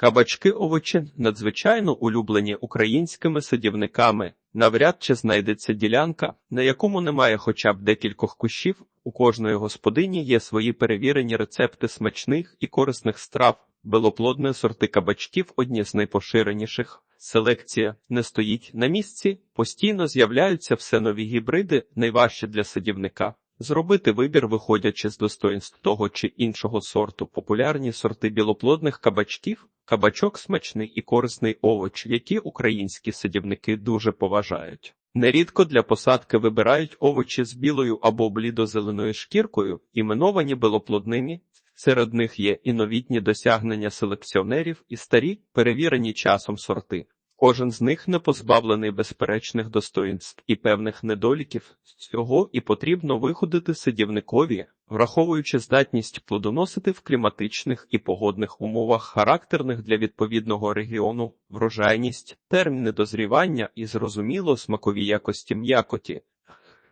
Кабачки овочі надзвичайно улюблені українськими садівниками. Навряд чи знайдеться ділянка, на якому немає хоча б декількох кущів. У кожної господині є свої перевірені рецепти смачних і корисних страв. Белоплодні сорти кабачків одні з найпоширеніших. Селекція не стоїть на місці, постійно з'являються все нові гібриди, найважче для садівника. Зробити вибір, виходячи з достоїнств того чи іншого сорту, популярні сорти білоплодних кабачків, кабачок смачний і корисний овоч, які українські садівники дуже поважають. Нерідко для посадки вибирають овочі з білою або блідозеленою шкіркою, іменовані белоплодними. Серед них є і новітні досягнення селекціонерів, і старі, перевірені часом сорти. Кожен з них не позбавлений безперечних достоїнств і певних недоліків. З цього і потрібно виходити садівникові, враховуючи здатність плодоносити в кліматичних і погодних умовах, характерних для відповідного регіону, врожайність, терміни дозрівання і зрозуміло смакові якості м'якоті.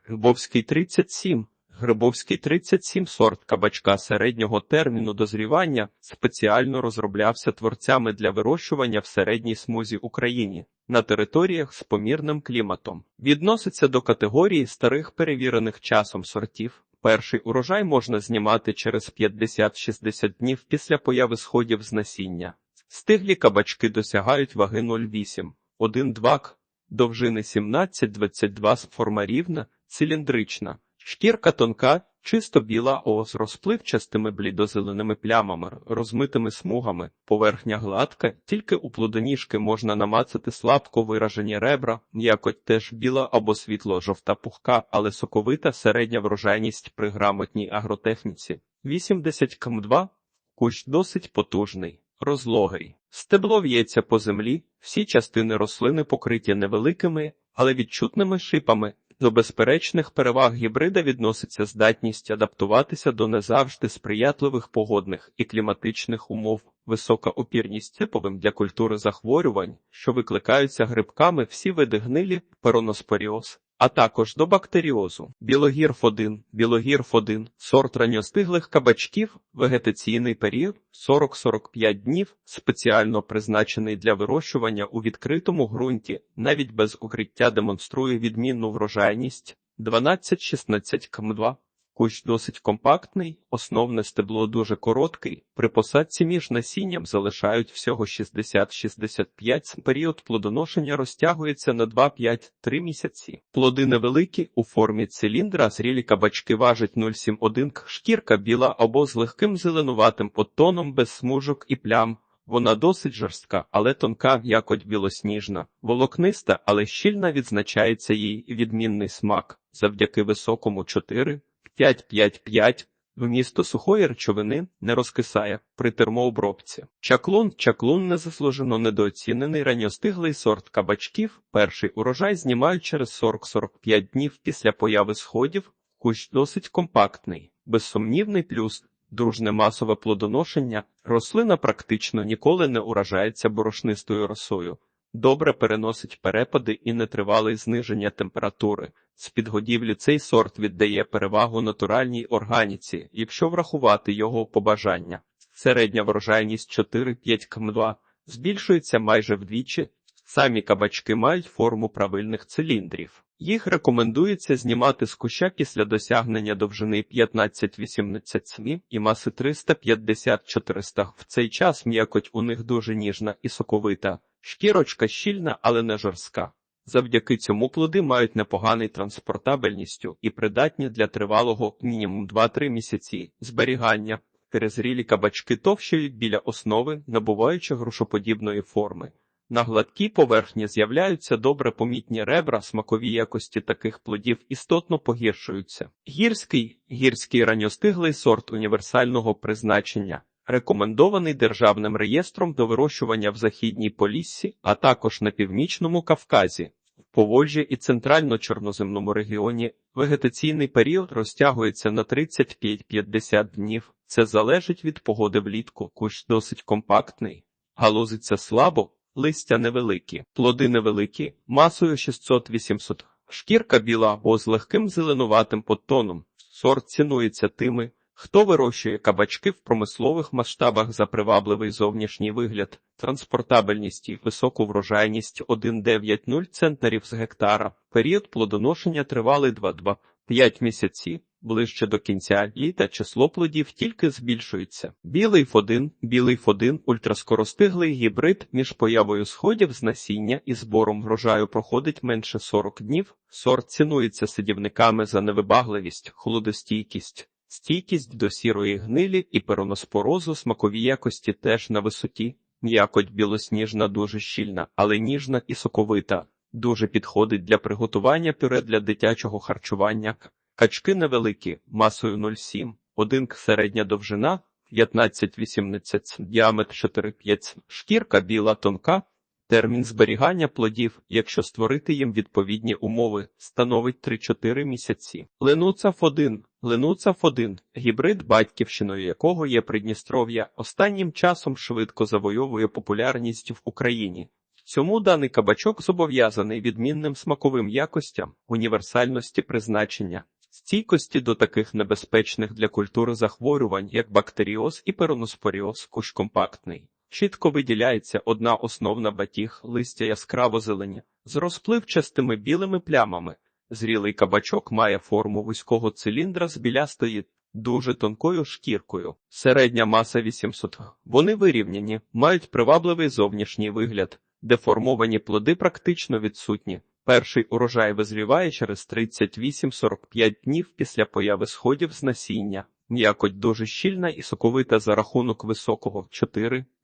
Грибовський 37 Грибовський 37 сорт кабачка середнього терміну дозрівання спеціально розроблявся творцями для вирощування в середній смузі Україні на територіях з помірним кліматом. Відноситься до категорії старих перевірених часом сортів. Перший урожай можна знімати через 50-60 днів після появи сходів з насіння. Стиглі кабачки досягають ваги 0,8, 1,2 к, довжини 17-22 форма рівна, циліндрична. Шкірка тонка, чисто біла о з розпливчастими блідозеленими плямами, розмитими смугами, поверхня гладка, тільки у плодоніжки можна намацати слабко виражені ребра, м'якоть теж біла або світло-жовта пухка, але соковита середня врожайність при грамотній агротехніці. 80 км2, кущ досить потужний, розлогий. Стебло в'ється по землі, всі частини рослини покриті невеликими, але відчутними шипами. До безперечних переваг гібрида відноситься здатність адаптуватися до не завжди сприятливих погодних і кліматичних умов, висока опірність циповим для культури захворювань, що викликаються грибками всі види гнилі, пероноспоріоз, а також до бактеріозу. Білогірф 1 Білогірф 1 сорт ранньостиглих кабачків, вегетаційний період 40-45 днів, спеціально призначений для вирощування у відкритому ґрунті, навіть без укриття демонструє відмінну врожайність 12-16 км2. Кущ досить компактний, основне стебло дуже короткий. При посадці між насінням залишають всього 60-65 Період плодоношення розтягується на 2-5-3 місяці. Плоди невеликі, у формі циліндра, зрілі кабачки важать 0,71 к, шкірка біла або з легким зеленуватим подтоном без смужок і плям. Вона досить жорстка, але тонка, якоть білосніжна, волокниста, але щільна відзначається їй відмінний смак завдяки високому 4 5-5-5 вмісто сухої речовини не розкисає при термообробці. Чаклун чаклун незаслужено недооцінений ранньостиглий сорт кабачків. Перший урожай знімають через 40-45 днів після появи сходів. Кущ досить компактний, безсумнівний плюс. Дружне масове плодоношення, рослина практично ніколи не уражається борошнистою росою, добре переносить перепади і нетривале зниження температури. З підгодівлі цей сорт віддає перевагу натуральній органіці, якщо врахувати його побажання. Середня врожайність 4-5 км2 збільшується майже вдвічі. Самі кабачки мають форму правильних циліндрів. Їх рекомендується знімати з куща після досягнення довжини 15-18 см і маси 350-400 В цей час м'якоть у них дуже ніжна і соковита, шкірочка щільна, але не жорстка. Завдяки цьому плоди мають непоганий транспортабельністю і придатні для тривалого мінімум 2-3 місяці зберігання. Перезрілі кабачки товщають біля основи, набуваючи грушоподібної форми. На гладкій поверхні з'являються добре помітні ребра, смакові якості таких плодів істотно погіршуються. Гірський гірський ранньостиглий сорт універсального призначення, рекомендований державним реєстром до вирощування в західній Поліссі, а також на північному Кавказі. В Поволжі і центрально-чорноземному регіоні вегетаційний період розтягується на 35-50 днів. Це залежить від погоди влітку. Кущ досить компактний, галузиться слабо, листя невеликі, плоди невеликі, масою 600-800, шкірка біла або з легким зеленуватим подтоном. Сорт цінується тими, Хто вирощує кабачки в промислових масштабах за привабливий зовнішній вигляд, транспортабельність і високу врожайність 1,90 центнерів з гектара. Період плодоношення тривалий 2-2-5 місяці. Ближче до кінця літа число плодів тільки збільшується. Білий фодин, білий фодин, ультраскоростиглий гібрид між появою сходів з насіння і збором врожаю проходить менше 40 днів. Сорт цінується сидівниками за невибагливість, холодостійкість. Стійкість до сірої гнилі і пероноспорозу смакові якості теж на висоті. М'якоть білосніжна дуже щільна, але ніжна і соковита. Дуже підходить для приготування пюре для дитячого харчування. Качки невеликі, масою 0,7, 1 середня довжина, 15-18 діаметр 4-5, шкірка біла тонка, термін зберігання плодів, якщо створити їм відповідні умови, становить 3-4 місяці. Ленуцав 1 Ленуцав 1 гібрид, батьківщиною якого є Придністров'я, останнім часом швидко завойовує популярність в Україні. Цьому даний кабачок зобов'язаний відмінним смаковим якостям, універсальності призначення, стійкості до таких небезпечних для культури захворювань, як бактеріоз і пероноспоріоз, куш компактний. Чітко виділяється одна основна батіг листя яскраво зелені, з розпливчастими білими плямами. Зрілий кабачок має форму вузького циліндра з білястої, дуже тонкою шкіркою. Середня маса 800. Вони вирівняні, мають привабливий зовнішній вигляд, деформовані плоди практично відсутні. Перший урожай визріває через 38-45 днів після появи сходів з насіння. М'якоть дуже щільна і соковита за рахунок високого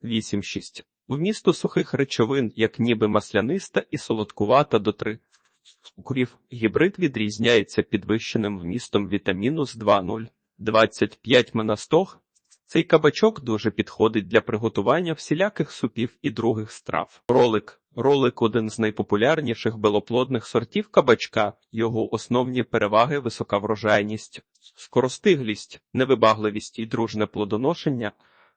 4-8-6. Вмісту сухих речовин, як ніби масляниста і солодкувата до 3 цукрів. Гібрид відрізняється підвищеним вмістом вітаміну з 2,0. 25 менастог. Цей кабачок дуже підходить для приготування всіляких супів і других страв. Ролик. Ролик один з найпопулярніших белоплодних сортів кабачка, його основні переваги висока врожайність, скоростиглість, невибагливість і дружне плодоношення.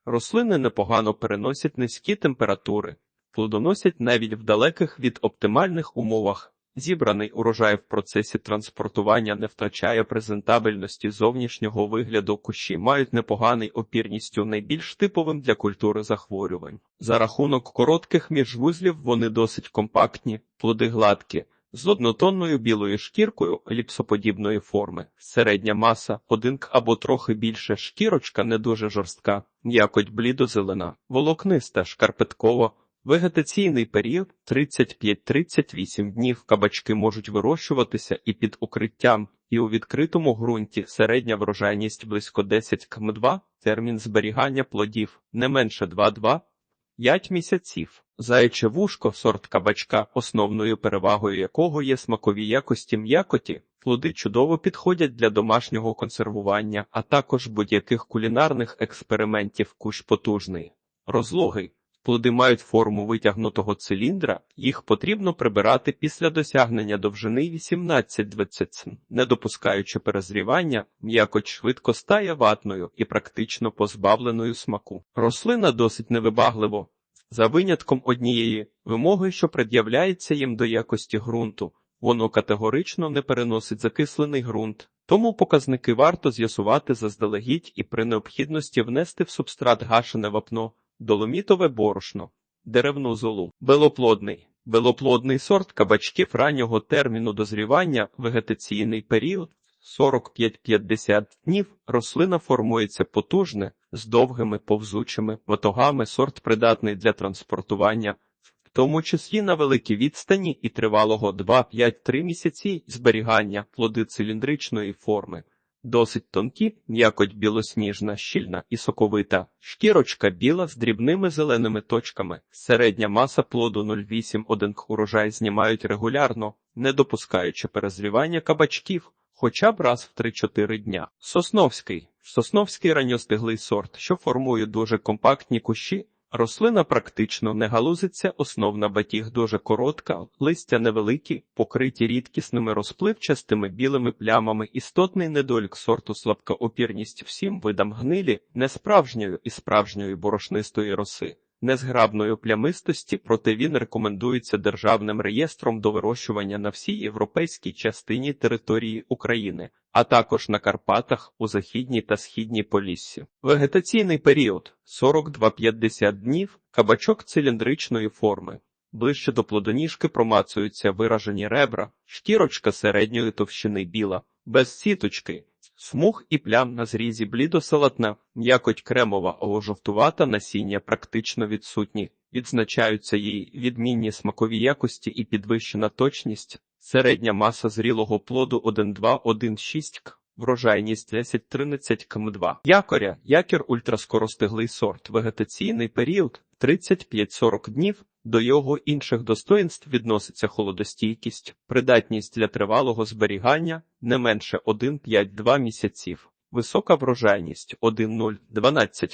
Рослини непогано переносять низькі температури, плодоносять навіть в далеких від оптимальних умовах. Зібраний урожай в процесі транспортування не втрачає презентабельності зовнішнього вигляду кущі, мають непоганий опірністю найбільш типовим для культури захворювань. За рахунок коротких міжвузлів вони досить компактні, плоди гладкі, з однотонною білою шкіркою еліпсоподібної форми, середня маса, один або трохи більше шкірочка не дуже жорстка, м'якоть блідозелена, волокниста, шкарпеткова. Вегетаційний період 35-38 днів. Кабачки можуть вирощуватися і під укриттям, і у відкритому ґрунті. Середня врожайність близько 10 км2, термін зберігання плодів не менше 2-2, 5 місяців. Заяче вушко, сорт кабачка, основною перевагою якого є смакові якості м'якоті, плоди чудово підходять для домашнього консервування, а також будь-яких кулінарних експериментів. Кущ потужний, розлогий. Плоди мають форму витягнутого циліндра, їх потрібно прибирати після досягнення довжини 18-20 см. Не допускаючи перезрівання, м'якоть швидко стає ватною і практично позбавленою смаку. Рослина досить невибагливо, за винятком однієї вимоги, що пред'являється їм до якості ґрунту. Воно категорично не переносить закислений ґрунт, тому показники варто з'ясувати заздалегідь і при необхідності внести в субстрат гашене вапно доломітове борошно, деревну золу, белоплодний. Белоплодний сорт кабачків раннього терміну дозрівання, вегетаційний період 45-50 днів. Рослина формується потужне, з довгими повзучими ватогами, сорт придатний для транспортування, в тому числі на великій відстані і тривалого 2-5-3 місяці зберігання плоди циліндричної форми. Досить тонкі, м'якоть білосніжна, щільна і соковита, шкірочка біла з дрібними зеленими точками, середня маса плоду 0,8-1 урожай знімають регулярно, не допускаючи перезрівання кабачків, хоча б раз в 3-4 дня. Сосновський. Сосновський ранньостиглий сорт, що формує дуже компактні кущі, Рослина практично не галузиться, основна батіг дуже коротка, листя невеликі, покриті рідкісними розпливчастими білими плямами, істотний недолік сорту слабка опірність всім видам гнилі, несправжньої і справжньої борошнистої роси. Незграбної плямистості, проте він рекомендується Державним реєстром до вирощування на всій європейській частині території України, а також на Карпатах у західній та східній Поліссі. Вегетаційний період 42-50 днів, кабачок циліндричної форми. Ближче до плодоніжки промацуються виражені ребра, шкірочка середньої товщини біла, без сіточки, смуг і плям на зрізі блідо-салатна, м'якоть кремова або жовтувата насіння практично відсутні, відзначаються її відмінні смакові якості і підвищена точність, середня маса зрілого плоду 1,2-1,6 к. Врожайність 10-13 км2. Якоря, якір ультраскоростиглий сорт, вегетаційний період 35-40 днів. До його інших достоїнств відноситься холодостійкість, придатність для тривалого зберігання не менше 1-5-2 місяців, висока врожайність 1-0-12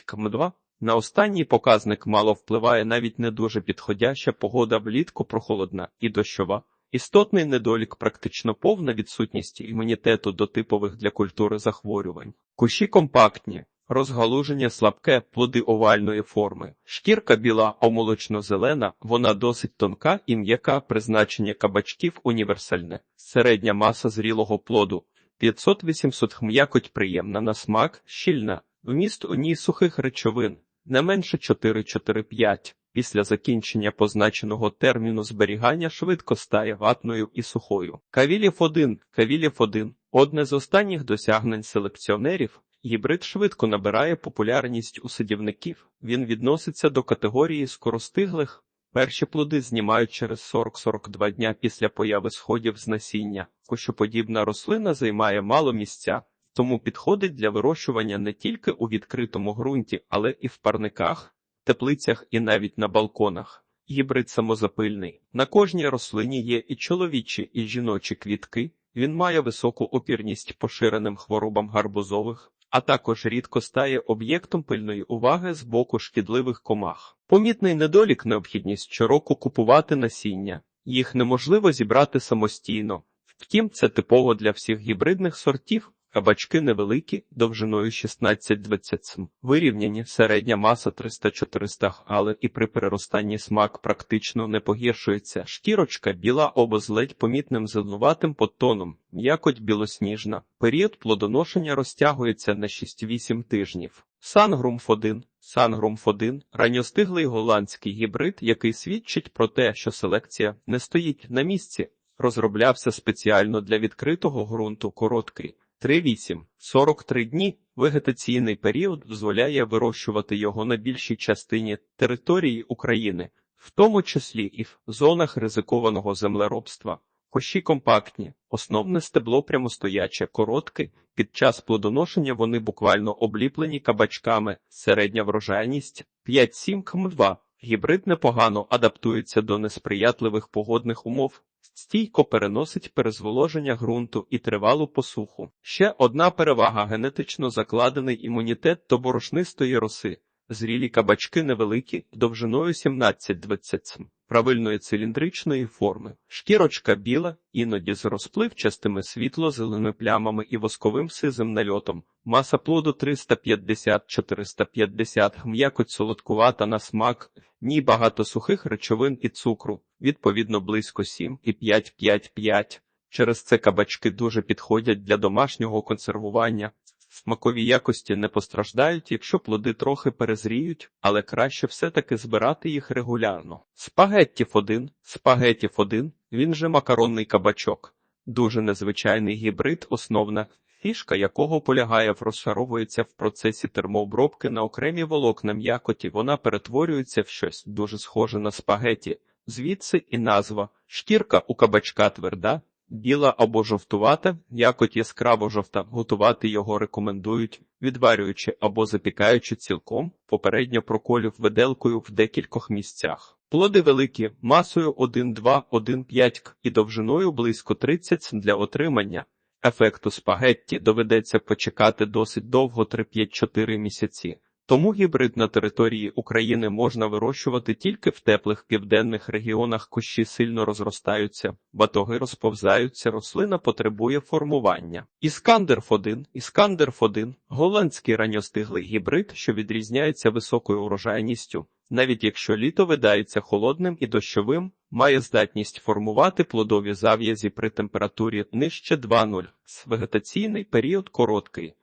км2. На останній показник мало впливає навіть не дуже підходяща погода влітку прохолодна і дощова. Істотний недолік практично повна відсутність імунітету до типових для культури захворювань. Кущі компактні, розгалуження слабке, плоди овальної форми. Шкірка біла омолочно-зелена, вона досить тонка і м'яка, призначення кабачків універсальне. Середня маса зрілого плоду 500-800 х м'якоть приємна на смак, щільна, вміст у ній сухих речовин, не менше 4-4-5. Після закінчення позначеного терміну зберігання швидко стає ватною і сухою. Кавілів 1 Кавілів 1 одне з останніх досягнень селекціонерів. Гібрид швидко набирає популярність у садівників. Він відноситься до категорії скоростиглих. Перші плоди знімають через 40-42 дня після появи сходів з насіння. Кощоподібна рослина займає мало місця, тому підходить для вирощування не тільки у відкритому ґрунті, але і в парниках, теплицях і навіть на балконах. Гібрид самозапильний. На кожній рослині є і чоловічі, і жіночі квітки. Він має високу опірність поширеним хворобам гарбузових, а також рідко стає об'єктом пильної уваги з боку шкідливих комах. Помітний недолік необхідність щороку купувати насіння. Їх неможливо зібрати самостійно. Втім, це типово для всіх гібридних сортів. Кабачки невеликі, довжиною 16-20 см. Вирівняні, середня маса 300-400 але і при переростанні смак практично не погіршується. Шкірочка біла або з ледь помітним зеленуватим подтоном, м'якоть білосніжна. Період плодоношення розтягується на 6-8 тижнів. Сангрумф 1 Сангрумф 1 – ранньостиглий голландський гібрид, який свідчить про те, що селекція не стоїть на місці. Розроблявся спеціально для відкритого ґрунту короткий. 3-8 – 43 дні вегетаційний період дозволяє вирощувати його на більшій частині території України, в тому числі і в зонах ризикованого землеробства. Кощі компактні, основне стебло прямостояче, коротке, під час плодоношення вони буквально обліплені кабачками, середня врожайність 5-7 км2. Гібрид непогано адаптується до несприятливих погодних умов, стійко переносить перезволоження ґрунту і тривалу посуху. Ще одна перевага генетично закладений імунітет до борошнистої роси. Зрілі кабачки невеликі, довжиною 17-20 см, правильної циліндричної форми. Шкірочка біла, іноді з розпливчастими світло-зеленими плямами і восковим сизим нальотом. Маса плоду 350-450 г, м'якоть солодкувата на смак, ні багато сухих речовин і цукру, відповідно близько 7 і 5-5-5. Через це кабачки дуже підходять для домашнього консервування. Смакові якості не постраждають, якщо плоди трохи перезріють, але краще все-таки збирати їх регулярно. Спагеттів 1 Спагеттів 1 він же макаронний кабачок. Дуже незвичайний гібрид, основна фішка якого полягає в розшаровується в процесі термообробки на окремі волокна м'якоті, вона перетворюється в щось дуже схоже на спагеті. Звідси і назва. Шкірка у кабачка тверда, біла або жовтувата, якоть яскраво жовта. Готувати його рекомендують, відварюючи або запікаючи цілком, попередньо проколів виделкою в декількох місцях. Плоди великі, масою 1,2-1,5 к і довжиною близько 30 для отримання. Ефекту спагетті доведеться почекати досить довго 3-5-4 місяці. Тому гібрид на території України можна вирощувати тільки в теплих південних регіонах кущі сильно розростаються, батоги розповзаються, рослина потребує формування. Іскандерф 1 Іскандерф 1 голландський ранньостиглий гібрид, що відрізняється високою урожайністю, навіть якщо літо видається холодним і дощовим, має здатність формувати плодові зав'язі при температурі нижче 2,0. Вегетаційний період короткий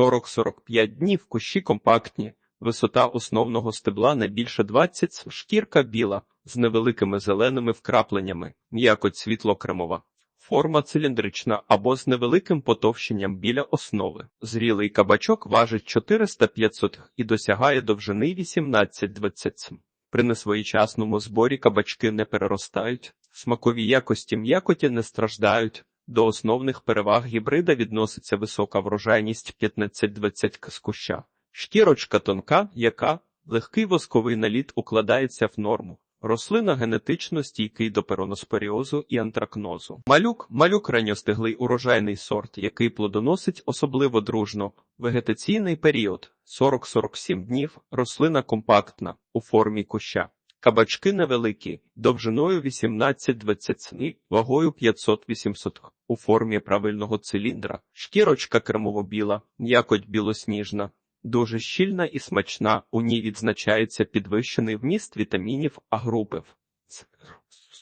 40-45 днів, кущі компактні, висота основного стебла не більше 20 шкірка біла, з невеликими зеленими вкрапленнями, м'якоть світло-кремова. Форма циліндрична або з невеликим потовщенням біля основи. Зрілий кабачок важить 400-500 і досягає довжини 18-20 см. При несвоєчасному зборі кабачки не переростають, смакові якості м'якоті не страждають. До основних переваг гібрида відноситься висока врожайність 15-20 к з куща, шкірочка тонка, яка легкий восковий наліт укладається в норму. Рослина генетично стійкий до пероноспоріозу і антракнозу. Малюк малюк ранньостиглий урожайний сорт, який плодоносить особливо дружно. Вегетаційний період 40-47 днів. Рослина компактна у формі куща. Кабачки невеликі, довжиною 18-20 см, вагою 500-800 у формі правильного циліндра. Шкірочка кремово-біла, м'якоть білосніжна. Дуже щільна і смачна, у ній відзначається підвищений вміст вітамінів А групи.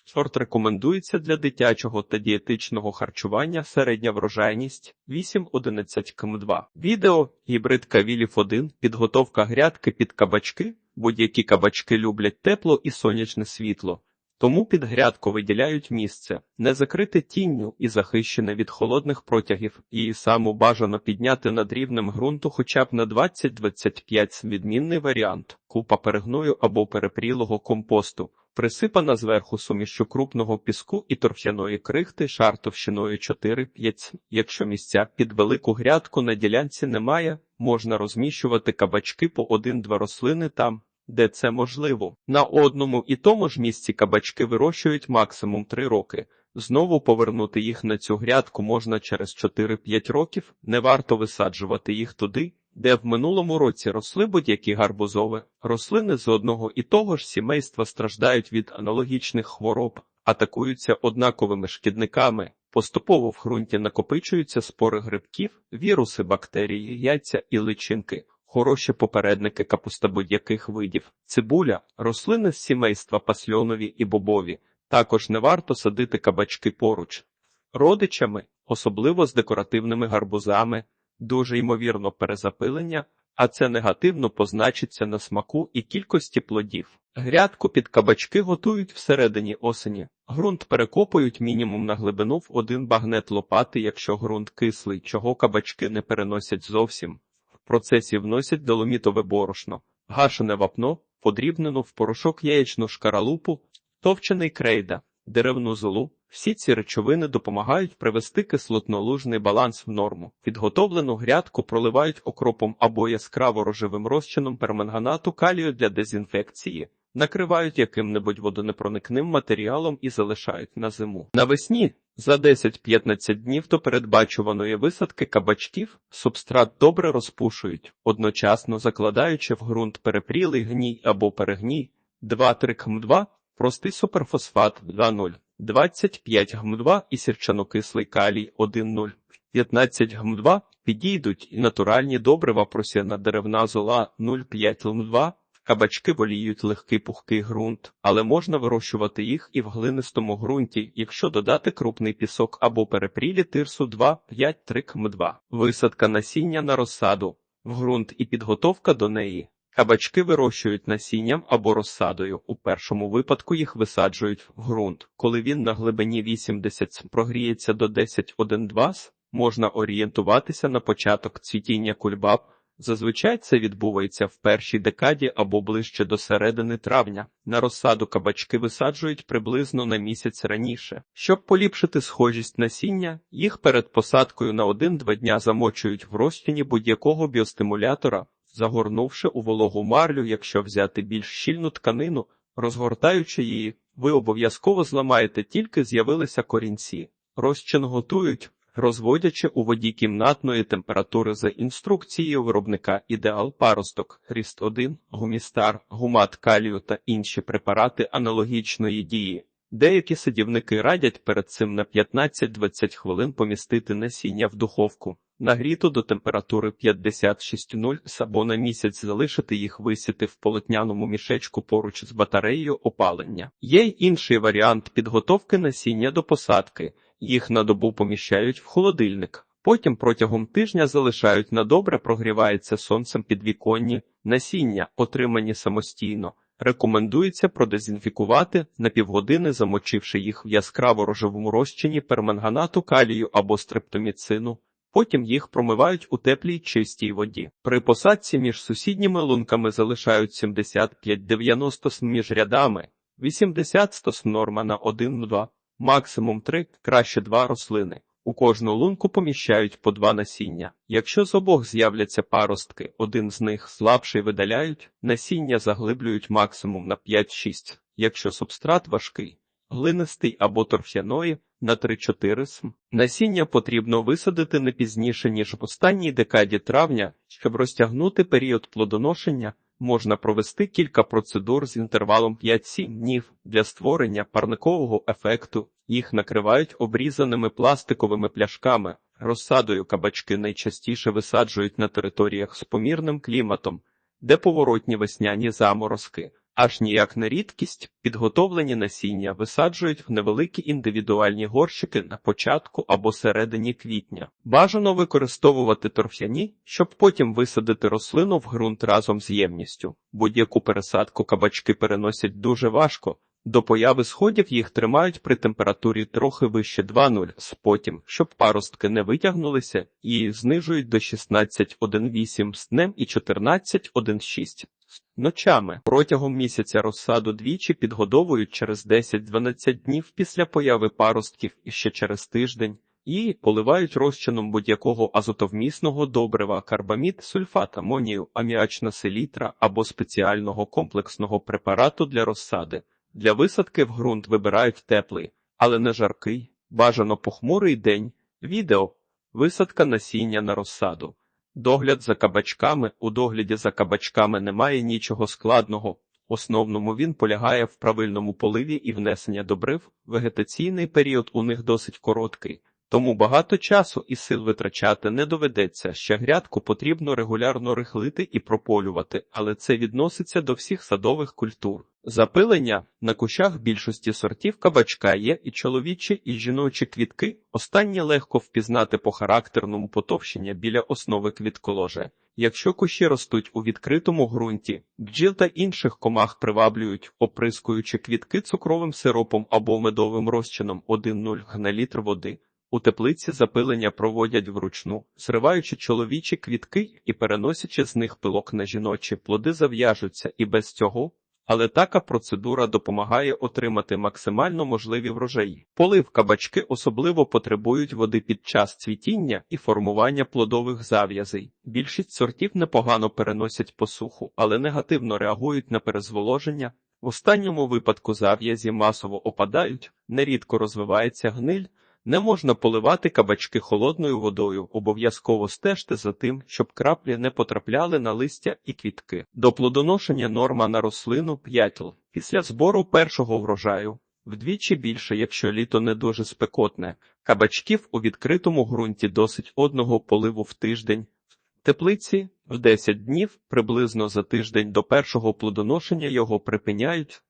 Сорт рекомендується для дитячого та дієтичного харчування середня врожайність 8-11 км2. Відео гібрид Кавілів 1 підготовка грядки під кабачки. Будь-які кабачки люблять тепло і сонячне світло. Тому під грядку виділяють місце, не закрите тінню і захищене від холодних протягів, її саму бажано підняти над рівнем ґрунту хоча б на 20-25 відмінний варіант, купа перегною або перепрілого компосту, присипана зверху сумішчю крупного піску і торф'яної крихти шар товщиною 4-5. Якщо місця під велику грядку на ділянці немає, можна розміщувати кабачки по один-два рослини там де це можливо. На одному і тому ж місці кабачки вирощують максимум 3 роки. Знову повернути їх на цю грядку можна через 4-5 років, не варто висаджувати їх туди, де в минулому році росли будь-які гарбузові. Рослини з одного і того ж сімейства страждають від аналогічних хвороб, атакуються однаковими шкідниками. Поступово в ґрунті накопичуються спори грибків, віруси, бактерії, яйця і личинки. Хороші попередники капуста будь-яких видів, цибуля, рослини з сімейства пасльонові і бобові. Також не варто садити кабачки поруч. Родичами, особливо з декоративними гарбузами, дуже ймовірно перезапилення, а це негативно позначиться на смаку і кількості плодів. Грядку під кабачки готують всередині осені. Грунт перекопують мінімум на глибину в один багнет лопати, якщо ґрунт кислий, чого кабачки не переносять зовсім процесі вносять доломітове борошно, гашене вапно, подрібнену в порошок яєчну шкаралупу, товчений крейда, деревну золу. Всі ці речовини допомагають привести кислотно-лужний баланс в норму. Підготовлену грядку проливають окропом або яскраво рожевим розчином перманганату калію для дезінфекції, накривають яким-небудь водонепроникним матеріалом і залишають на зиму. Навесні за 10-15 днів до передбачуваної висадки кабачків субстрат добре розпушують, одночасно закладаючи в ґрунт перепрілий гній або перегній 2-3 км2, простий суперфосфат 2,0, 25 гм2 і сірчанокислий калій 1,0, 15 гм2 підійдуть і натуральні добрива просіяна деревна зола 0,5 лм2, Кабачки воліють легкий пухкий ґрунт, але можна вирощувати їх і в глинистому ґрунті, якщо додати крупний пісок або перепрілі тирсу 2-5-3 км2. Висадка насіння на розсаду, в ґрунт і підготовка до неї. Кабачки вирощують насінням або розсадою. У першому випадку їх висаджують в ґрунт. Коли він на глибині 80 прогріється до 10-1-2 можна орієнтуватися на початок цвітіння кульбаб. Зазвичай це відбувається в першій декаді або ближче до середини травня. На розсаду кабачки висаджують приблизно на місяць раніше. Щоб поліпшити схожість насіння, їх перед посадкою на 1-2 дня замочують в розчині будь-якого біостимулятора, загорнувши у вологу марлю, якщо взяти більш щільну тканину, розгортаючи її, ви обов'язково зламаєте тільки з'явилися корінці. Розчин готують розводячи у воді кімнатної температури за інструкцією виробника ідеал паросток, ріст 1, гумістар, гумат калію та інші препарати аналогічної дії. Деякі садівники радять перед цим на 15-20 хвилин помістити насіння в духовку. нагріту до температури 56,0 або на місяць залишити їх висіти в полотняному мішечку поруч з батареєю опалення. Є й інший варіант підготовки насіння до посадки. Їх на добу поміщають в холодильник. Потім протягом тижня залишають на добре прогрівається сонцем підвіконні насіння, отримані самостійно. Рекомендується продезінфікувати на півгодини, замочивши їх в яскраво рожевому розчині перманганату калію або стрептоміцину. Потім їх промивають у теплій чистій воді. При посадці між сусідніми лунками залишають 75-90 см між рядами, 80-100 см норма на 1-2, максимум 3, краще 2 рослини. У кожну лунку поміщають по два насіння. Якщо з обох з'являться паростки, один з них слабший видаляють, насіння заглиблюють максимум на 5-6. Якщо субстрат важкий, глинистий або торф'яної на 3-4 см. Насіння потрібно висадити не пізніше, ніж в останній декаді травня, щоб розтягнути період плодоношення. Можна провести кілька процедур з інтервалом 5-7 днів для створення парникового ефекту. Їх накривають обрізаними пластиковими пляшками. Розсадою кабачки найчастіше висаджують на територіях з помірним кліматом, де поворотні весняні заморозки. Аж ніяк на рідкість підготовлені насіння висаджують в невеликі індивідуальні горщики на початку або середині квітня. Бажано використовувати торф'яні, щоб потім висадити рослину в ґрунт разом з ємністю. Будь-яку пересадку кабачки переносять дуже важко. До появи сходів їх тримають при температурі трохи вище 2,0 з потім, щоб паростки не витягнулися, і знижують до 16,1,8 з днем і 14,1,6 ночами. Протягом місяця розсаду двічі підгодовують через 10-12 днів після появи паростків і ще через тиждень. І поливають розчином будь-якого азотовмісного добрива, карбамід, сульфат амонію, аміачна селітра або спеціального комплексного препарату для розсади. Для висадки в ґрунт вибирають теплий, але не жаркий, бажано похмурий день. Відео висадка насіння на розсаду. Догляд за кабачками у догляді за кабачками немає нічого складного. Основному він полягає в правильному поливі і внесення добрив. Вегетаційний період у них досить короткий, тому багато часу і сил витрачати не доведеться. Ще грядку потрібно регулярно рихлити і прополювати, але це відноситься до всіх садових культур. Запилення на кущах більшості сортів кабачка є і чоловічі, і жіночі квітки. Останні легко впізнати по характерному потовщення біля основи квітколоже. Якщо кущі ростуть у відкритому ґрунті, бджіл та інших комах приваблюють, оприскуючи квітки цукровим сиропом або медовим розчином 1,0 на літр води. У теплиці запилення проводять вручну, зриваючи чоловічі квітки і переносячи з них пилок на жіночі, плоди зав'яжуться і без цього. Але така процедура допомагає отримати максимально можливі врожаї. Полив кабачки особливо потребують води під час цвітіння і формування плодових зав'язей. Більшість сортів непогано переносять посуху, але негативно реагують на перезволоження. В останньому випадку зав'язі масово опадають, нерідко розвивається гниль. Не можна поливати кабачки холодною водою, обов'язково стежте за тим, щоб краплі не потрапляли на листя і квітки. До плодоношення норма на рослину 5 л. Після збору першого врожаю. Вдвічі більше, якщо літо не дуже спекотне, кабачків у відкритому ґрунті досить одного поливу в тиждень. Теплиці в 10 днів приблизно за тиждень до першого плодоношення його припиняють,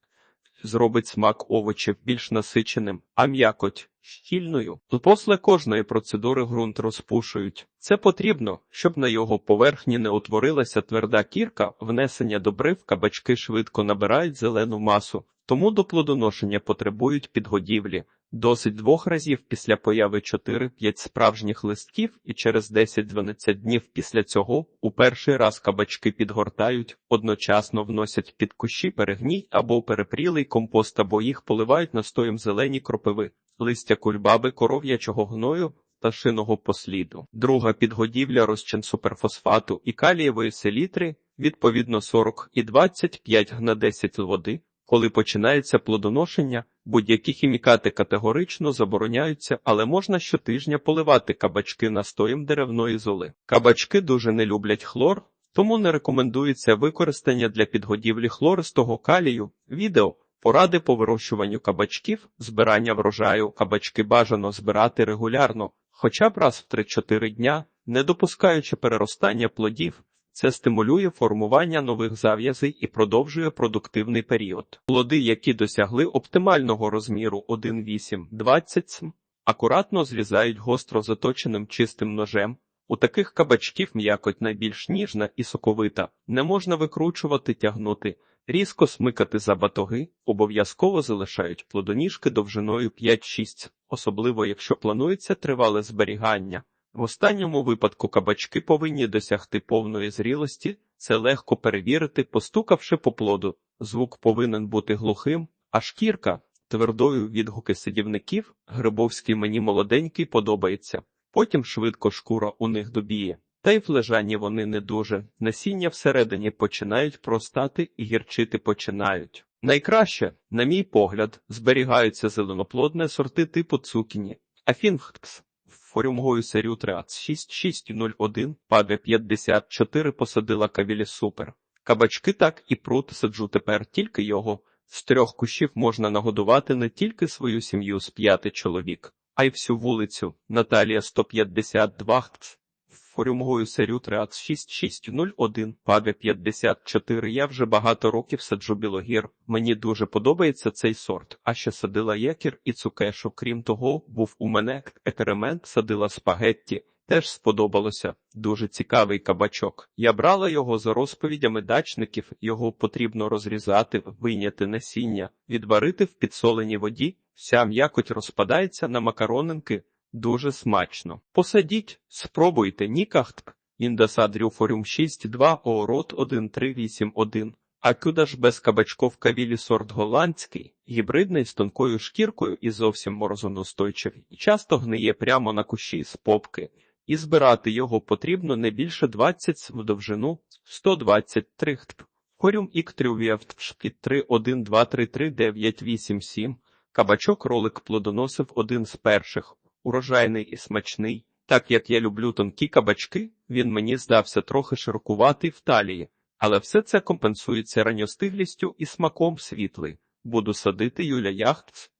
зробить смак овочів більш насиченим, а м'якоть щільною. Після кожної процедури ґрунт розпушують. Це потрібно, щоб на його поверхні не утворилася тверда кірка, внесення добрив кабачки швидко набирають зелену масу, тому до плодоношення потребують підгодівлі. Досить двох разів після появи 4-5 справжніх листків, і через 10-12 днів після цього у перший раз кабачки підгортають, одночасно вносять під кущі перегній або перепрілий компост, або їх поливають настоєм зелені кропиви, листя кульбаби, коров'ячого гною та шиного посліду. Друга підгодівля розчин суперфосфату і калієвої селітри, відповідно 40 і 25 на 10 води. Коли починається плодоношення, будь-які хімікати категорично забороняються, але можна щотижня поливати кабачки настоєм деревної золи. Кабачки дуже не люблять хлор, тому не рекомендується використання для підгодівлі хлористого калію. Відео поради по вирощуванню кабачків, збирання врожаю. Кабачки бажано збирати регулярно, хоча б раз в 3-4 дня. не допускаючи переростання плодів. Це стимулює формування нових зав'язей і продовжує продуктивний період. Плоди, які досягли оптимального розміру 1,8-20 см, акуратно зрізають гостро заточеним чистим ножем. У таких кабачків м'якоть найбільш ніжна і соковита. Не можна викручувати, тягнути, різко смикати за батоги, обов'язково залишають плодоніжки довжиною 5-6, особливо якщо планується тривале зберігання. В останньому випадку кабачки повинні досягти повної зрілості, це легко перевірити, постукавши по плоду. Звук повинен бути глухим, а шкірка твердою відгуки сидівників. Грибовський мені молоденький подобається. Потім швидко шкура у них добіє. Та й в лежанні вони не дуже. Насіння всередині починають простати і гірчити починають. Найкраще, на мій погляд, зберігаються зеленоплодне сорти типу цукіні, афінхтс. Форюмгою серію 6601, паде 54 посадила кавілі супер. Кабачки так і прут саджу тепер тільки його. З трьох кущів можна нагодувати не тільки свою сім'ю з п'яти чоловік, а й всю вулицю. Наталія 152 хц. Форюмгою серію 6601, паде 54. Я вже багато років саджу білогір. Мені дуже подобається цей сорт. А ще садила якір і цукешу. Крім того, був у мене екремент, садила спагетті. Теж сподобалося. Дуже цікавий кабачок. Я брала його за розповідями дачників. Його потрібно розрізати, вийняти насіння, відварити в підсоленій воді. Вся м'якоть розпадається на макаронинки. Дуже смачно. Посадіть, спробуйте, нікахт. Індасадрюфорюм 6.2 оорот 1381. А ж без кабачков кавілі сорт голландський, гібридний з тонкою шкіркою і зовсім морозоностойчивий. Часто гниє прямо на кущі з попки. І збирати його потрібно не більше 20 в довжину 123 хт. Хорюм ік трювєвтшпіт 312333987. Кабачок ролик плодоносив один з перших, урожайний і смачний. Так як я люблю тонкі кабачки, він мені здався трохи широкуватий в талії, але все це компенсується ранньостиглістю і смаком світлий. Буду садити Юля Яхтс.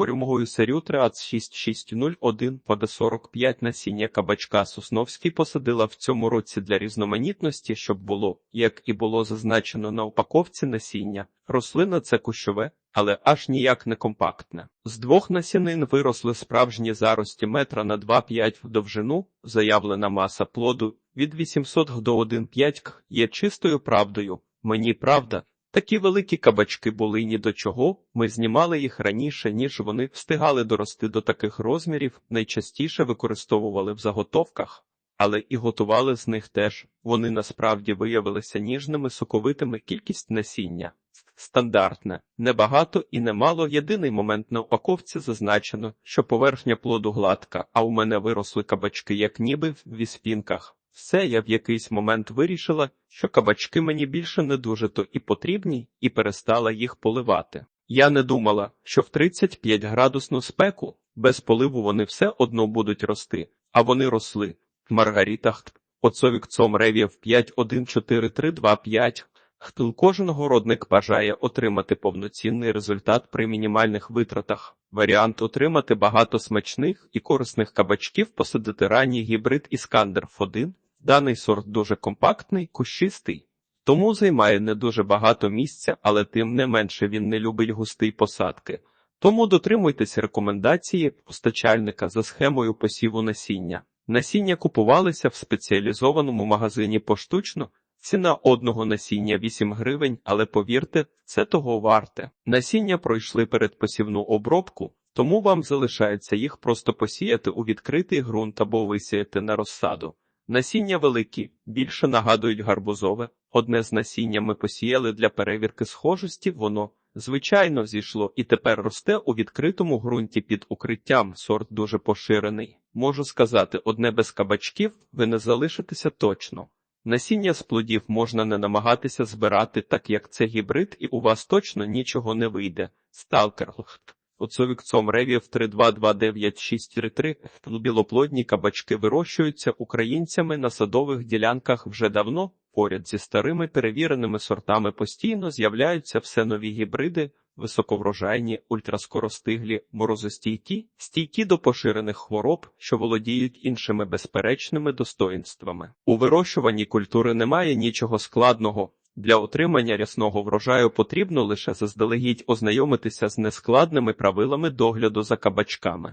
Форюмгою серію 6601 пода 45 насіння кабачка Сосновський посадила в цьому році для різноманітності, щоб було, як і було зазначено на упаковці насіння. Рослина це кущове, але аж ніяк не компактне. З двох насінин виросли справжні зарості метра на 2,5 в довжину, заявлена маса плоду від 800 до 1,5 к є чистою правдою. Мені правда. Такі великі кабачки були ні до чого, ми знімали їх раніше, ніж вони встигали дорости до таких розмірів, найчастіше використовували в заготовках, але і готували з них теж. Вони насправді виявилися ніжними, соковитими кількість насіння. Стандартне, небагато і немало. Єдиний момент на упаковці зазначено, що поверхня плоду гладка, а у мене виросли кабачки, як ніби в віспінках. Все я в якийсь момент вирішила, що кабачки мені більше не дуже то і потрібні, і перестала їх поливати. Я не думала, що в 35 градусну спеку без поливу вони все одно будуть рости, а вони росли. Маргарітах Оцовік цом ревів 514325. Кожен городник бажає отримати повноцінний результат при мінімальних витратах. Варіант отримати багато смачних і корисних кабачків посадити ранній гібрид Іскандер 1 Даний сорт дуже компактний, кущистий, тому займає не дуже багато місця, але тим не менше він не любить густий посадки. Тому дотримуйтесь рекомендації постачальника за схемою посіву насіння. Насіння купувалися в спеціалізованому магазині поштучно. Ціна одного насіння 8 гривень, але повірте, це того варте. Насіння пройшли передпосівну обробку, тому вам залишається їх просто посіяти у відкритий ґрунт або висіяти на розсаду. Насіння великі, більше нагадують гарбузове. Одне з насіння ми посіяли для перевірки схожості, воно, звичайно, зійшло і тепер росте у відкритому ґрунті під укриттям. Сорт дуже поширений. Можу сказати, одне без кабачків ви не залишитеся точно. Насіння з плодів можна не намагатися збирати, так як це гібрид, і у вас точно нічого не вийде. Сталкер. Оцовікцом ревів 322963 білоплодні кабачки вирощуються українцями на садових ділянках вже давно. Поряд зі старими перевіреними сортами постійно з'являються все нові гібриди. Високоврожайні, ультраскоростиглі, морозостійкі, стійкі до поширених хвороб, що володіють іншими безперечними достоїнствами. У вирощуванні культури немає нічого складного. Для отримання рясного врожаю потрібно лише заздалегідь ознайомитися з нескладними правилами догляду за кабачками.